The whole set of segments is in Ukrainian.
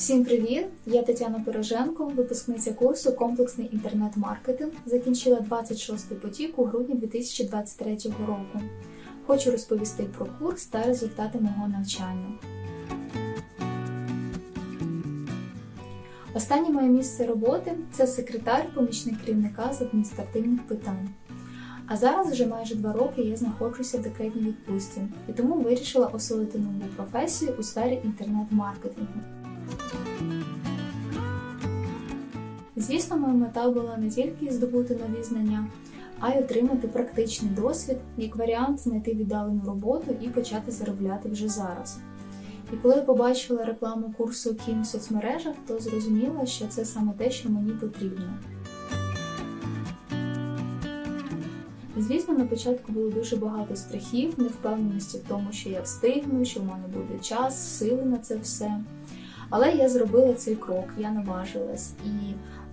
Всім привіт! Я Тетяна Пироженко, випускниця курсу Комплексний інтернет-маркетинг. Закінчила 26-й потік у грудні 2023 року. Хочу розповісти про курс та результати мого навчання. Останнє моє місце роботи це секретар, помічник керівника з адміністративних питань. А зараз вже майже два роки я знаходжуся в декретній відпустці і тому вирішила освоїти нову професію у сфері інтернет-маркетингу. Звісно, моя мета була не тільки здобути нові знання, а й отримати практичний досвід, як варіант знайти віддалену роботу і почати заробляти вже зараз. І коли я побачила рекламу курсу Кім в соцмережах, то зрозуміла, що це саме те, що мені потрібно. Звісно, на початку було дуже багато страхів, невпевненості в тому, що я встигну, що в мене буде час, сили на це все. Але я зробила цей крок, я наважилась. І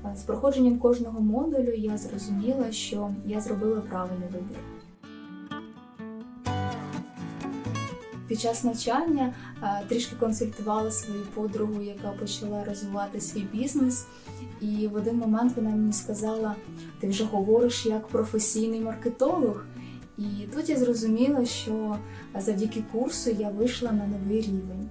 е, з проходженням кожного модулю я зрозуміла, що я зробила правильний вибір. Під час навчання е, трішки консультувала свою подругу, яка почала розвивати свій бізнес. І в один момент вона мені сказала: ти вже говориш як професійний маркетолог. І тут я зрозуміла, що завдяки курсу я вийшла на новий рівень.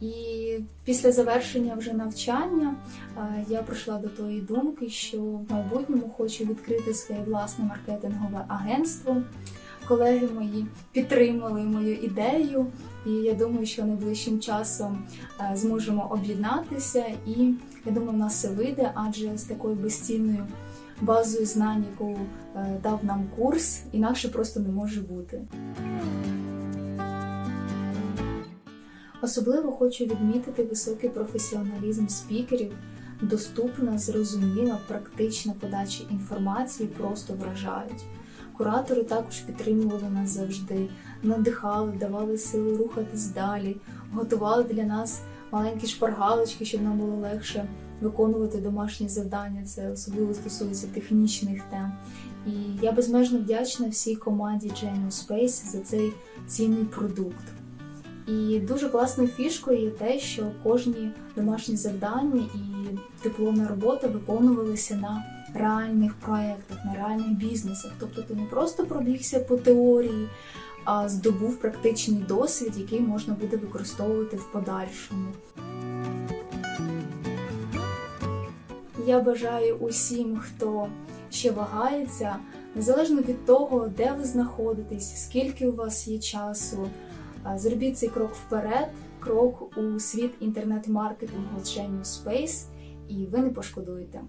І після завершення вже навчання е, я прийшла до тої думки, що в майбутньому хочу відкрити своє власне маркетингове агентство. Колеги мої підтримали мою ідею, і я думаю, що найближчим часом е, зможемо об'єднатися. І я думаю, в нас все вийде, адже з такою безцінною базою знань, яку е, дав нам курс, інакше просто не може бути. Особливо хочу відмітити високий професіоналізм спікерів, доступна, зрозуміла, практична подача інформації просто вражають. Куратори також підтримували нас завжди, надихали, давали сили рухатись далі, готували для нас маленькі шпаргалочки, щоб нам було легше виконувати домашні завдання. Це особливо стосується технічних тем. І я безмежно вдячна всій команді Genius Space за цей цінний продукт. І дуже класною фішкою є те, що кожні домашні завдання і дипломна робота виконувалися на реальних проєктах, на реальних бізнесах. Тобто ти не просто пробігся по теорії, а здобув практичний досвід, який можна буде використовувати в подальшому. Я бажаю усім, хто ще вагається, незалежно від того, де ви знаходитесь, скільки у вас є часу. Зробіть цей крок вперед, крок у світ інтернет-маркетингу Genius Space, і ви не пошкодуєте.